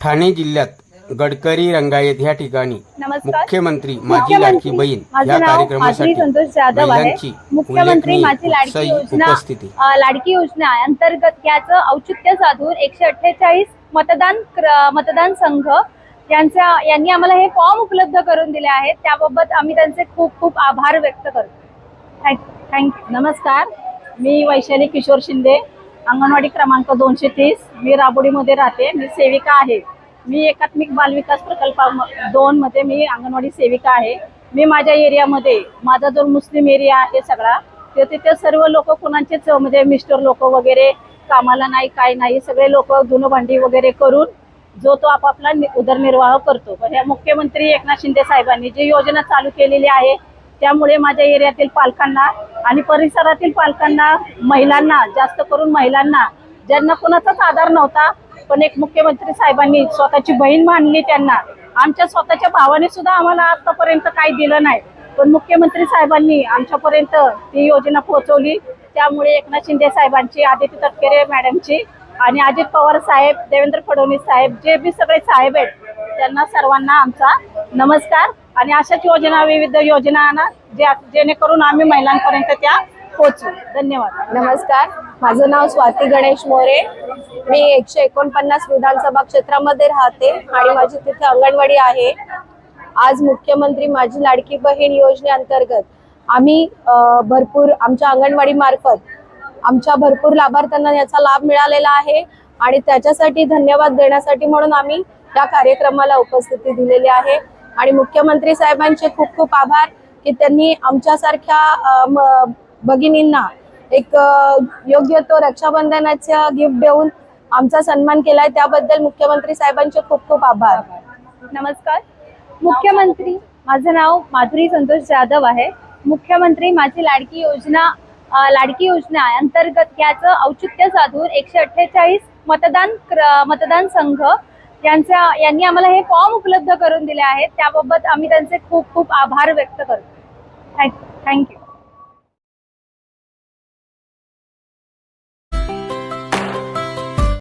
ठाणे जिल्ह्यात गडकरी रंगायत ह्या ठिकाणी मुख्यमंत्री माझी लाडकी बहीण या नाव कार्यक्रमासाठी संतोष जाधव आहे. मुख्यमंत्री माझी लाडकी योजना लाडकी योजना अंतर्गत याचं औचित्य साधून एकशे अठ्ठेचाळीस मतदान मतदान संघ यांच्या यांनी आम्हाला हे फॉर्म उपलब्ध करून दिले आहेत. त्याबाबत आम्ही त्यांचे खूप खूप आभार व्यक्त करतो. थँक्यू नमस्कार. मी वैशाली किशोर शिंदे. अंगणवाडी क्रमांक दोनशे तीस. मी राबोडीमध्ये राहते. मी सेविका आहे. मी एकात्मिक बालविकास प्रकल्पा दोन मध्ये मी अंगणवाडी सेविका आहे. मी माझ्या एरियामध्ये माझा जो मुस्लिम एरिया आहे सगळा ते तिथे सर्व लोक कोणाचेच म्हणजे मिस्टर लोक वगैरे कामाला नाही काय नाही सगळे लोक धुनभांडी भांडी वगैरे करून जो तो आपापला नि- उदरनिर्वाह करतो. पण ह्या मुख्यमंत्री एकनाथ शिंदे साहेबांनी जी योजना चालू केलेली आहे त्यामुळे माझ्या एरियातील पालकांना आणि परिसरातील पालकांना महिलांना जास्त करून महिलांना ज्यांना कोणाचाच आधार नव्हता पण एक मुख्यमंत्री साहेबांनी स्वतःची बहीण मानली त्यांना. आमच्या स्वतःच्या भावाने सुद्धा आम्हाला आतापर्यंत काही दिलं नाही. पण मुख्यमंत्री साहेबांनी आमच्यापर्यंत ती योजना पोहोचवली. त्यामुळे एकनाथ शिंदे साहेबांची आदित्य तटकरे मॅडमची आणि अजित पवार साहेब देवेंद्र फडणवीस साहेब जे बी सगळे साहेब आहेत त्यांना सर्वांना आमचा नमस्कार. आणि अशाच योजना विविध योजना आणा ज्या जेणेकरून आम्ही महिलांपर्यंत त्या पोहोचू. धन्यवाद. नमस्कार. माझं नाव स्वाती गणेश मोरे. मी एकशे एकोणपन्नास विधानसभा क्षेत्रामध्ये राहते आणि माझी तिथे अंगणवाडी आहे. आज मुख्यमंत्री माझी लाडकी बहीण योजनेअंतर्गत आम्ही भरपूर आमच्या अंगणवाडी मार्फत आमच्या भरपूर लाभार्थ्यांना याचा लाभ मिळालेला आहे आणि त्याच्यासाठी धन्यवाद देण्यासाठी म्हणून आम्ही या कार्यक्रमाला उपस्थिती दिलेली आहे. आणि मुख्यमंत्री साहेबांचे खूप खूप आभार की त्यांनी आमच्यासारख्या म- भगिनींना एक योग्य तो रक्षाबंधनाचा गिफ्ट देऊन आमचा सन्मान केलाय. त्याबद्दल मुख्यमंत्री साहेबांचे खूप खूप आभार. नमस्कार. मुख्यमंत्री माझं नाव माधुरी संतोष जाधव आहे. मुख्यमंत्री माझी लाडकी योजना लाडकी योजना अंतर्गत याचं औचित्य साधून एकशे अठ्ठेचाळीस मतदान क्र- मतदान संघ यांचा यांनी आम्हाला हे फॉर्म उपलब्ध करून दिले आहेत. त्याबाबत आम्ही त्यांचे खूप खूप आभार व्यक्त करतो. Thank you thank you